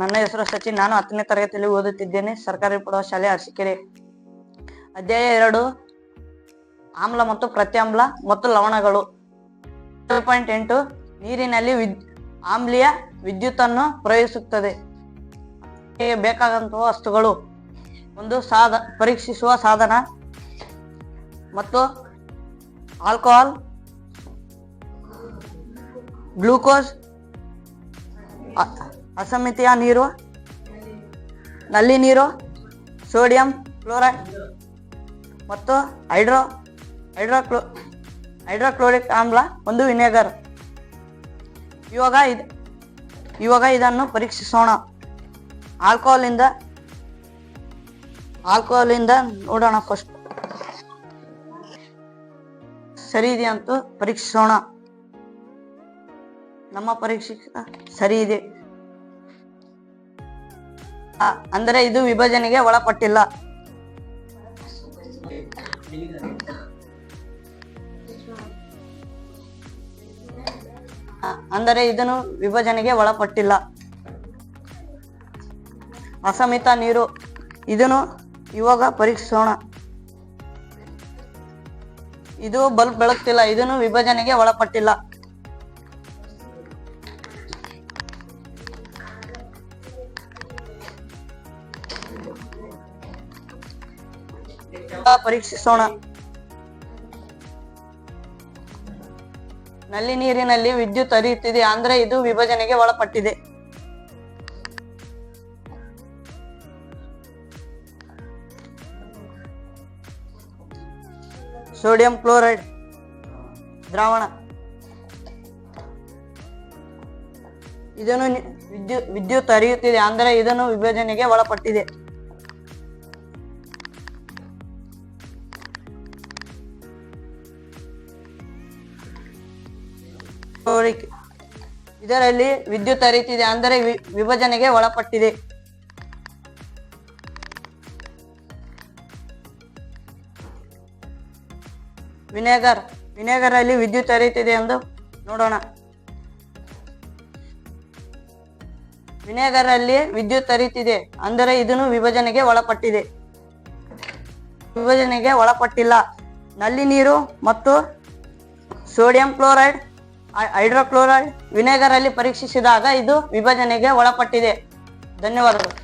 ನನ್ನ ಹೆಸರು ಸಚಿನ್, ನಾನು ಹತ್ತನೇ ತರಗತಿಯಲ್ಲಿ ಓದುತ್ತಿದ್ದೇನೆ. ಸರ್ಕಾರಿ ಪ್ರೌಢಶಾಲೆ ಅರಸಿಕೆರೆ. ಅಧ್ಯಾಯ ಎರಡು, ಆಮ್ಲ ಮತ್ತು ಪ್ರತ್ಯಾಮ್ಲ ಮತ್ತು ಲವಣಗಳು. ಪಾಯಿಂಟ್ ಎಂಟು, ನೀರಿನಲ್ಲಿ ವಿದ್, ಆಮ್ಲೀಯ ವಿದ್ಯುತ್ತನ್ನು ಪ್ರಯೋಗಿಸುತ್ತದೆ. ಬೇಕಾದಂತಹ ವಸ್ತುಗಳು. ಒಂದು ಸಾಧ, ಪರೀಕ್ಷಿಸುವ ಸಾಧನ ಮತ್ತು ಆಲ್ಕೋಹಾಲ್, ಗ್ಲೂಕೋಸ್ ಅಸಮಿತಿಯ ನೀರು? ನಲ್ಲಿ ನೀರು, ಸೋಡಿಯಂ ಕ್ಲೋರೈಡ್ ಮತ್ತು ಹೈಡ್ರೋ, ಹೈಡ್ರೋಕ್ಲೋ, ಹೈಡ್ರೋಕ್ಲೋರಿಕ್ ಆಮ್ಲ ಒಂದು ವಿನೆಗರ್. ಇವಾಗ ಇದು, ಇವಾಗ ಇದನ್ನು ಪರೀಕ್ಷಿಸೋಣ. ಆಲ್ಕೋಹಾಲಿಂದ ಆಲ್ಕೋಹಾಲಿಂದ ನೋಡೋಣ ಫಸ್ಟ್ ಸರಿ ಇದೆಯಂತೂ ಪರೀಕ್ಷಿಸೋಣ. ನಮ್ಮ ಪರೀಕ್ಷೆ ಸರಿ ಇದೆ. ಅಂದರೆ ಇದು ವಿಭಜನೆಗೆ ಒಳಪಟ್ಟಿಲ್ಲ. ಅಂದರೆ ಇದನ್ನು ವಿಭಜನೆಗೆ ಒಳಪಟ್ಟಿಲ್ಲ. ಅಸಮಿತ ನೀರು, ಇದನ್ನು ಇವಾಗ ಪರೀಕ್ಷಿಸೋಣ. ಇದು ಬಲ್ಬ್ ಬೆಳಗ್ತಿಲ್ಲ, ಇದನ್ನು ವಿಭಜನೆಗೆ ಒಳಪಟ್ಟಿಲ್ಲ. ಪರೀಕ್ಷಿಸೋಣ. ನಲ್ಲಿ ನೀರಿನಲ್ಲಿ ವಿದ್ಯುತ್ ಹರಿಯುತ್ತಿದೆ ಅಂದ್ರೆ ಇದು ವಿಭಜನೆಗೆ ಒಳಪಟ್ಟಿದೆ. ಸೋಡಿಯಂ ಕ್ಲೋರೈಡ್ ದ್ರಾವಣ. ಇದನ್ನು ವಿದ್ಯುತ್ ವಿದ್ಯುತ್ ಹರಿಯುತ್ತಿದೆ ಅಂದರೆ ಇದನ್ನು ವಿಭಜನೆಗೆ ಒಳಪಟ್ಟಿದೆ. ಸೋರಿಕೆ. ಇದರಲ್ಲಿ ವಿದ್ಯುತ್ ಹರಿತಿದೆ ಅಂದರೆ ವಿಭಜನೆಗೆ ಒಳಪಟ್ಟಿದೆ. ವಿನೆಗರ್ ವಿನೆಗರ್ ಅಲ್ಲಿ ವಿದ್ಯುತ್ ಹರಿಯುತ್ತಿದೆ ಎಂದು ನೋಡೋಣ. ವಿನೆಗರ್ ಅಲ್ಲಿ ವಿದ್ಯುತ್ ಹರಿಯುತ್ತಿದೆ ಅಂದರೆ ಇದನ್ನು ವಿಭಜನೆಗೆ ಒಳಪಟ್ಟಿದೆ. ವಿಭಜನೆಗೆ ಒಳಪಟ್ಟಿಲ್ಲ. ನಲ್ಲಿ ನೀರು ಮತ್ತು ಸೋಡಿಯಂ ಕ್ಲೋರೈಡ್ ಹೈಡ್ರೋಕ್ಲೋರೈಡ್ ವಿನೆಗರ್ ಅಲ್ಲಿ ಪರೀಕ್ಷಿಸಿದಾಗ ಇದು ವಿಭಜನೆಗೆ ಒಳಪಟ್ಟಿದೆ. ಧನ್ಯವಾದಗಳು.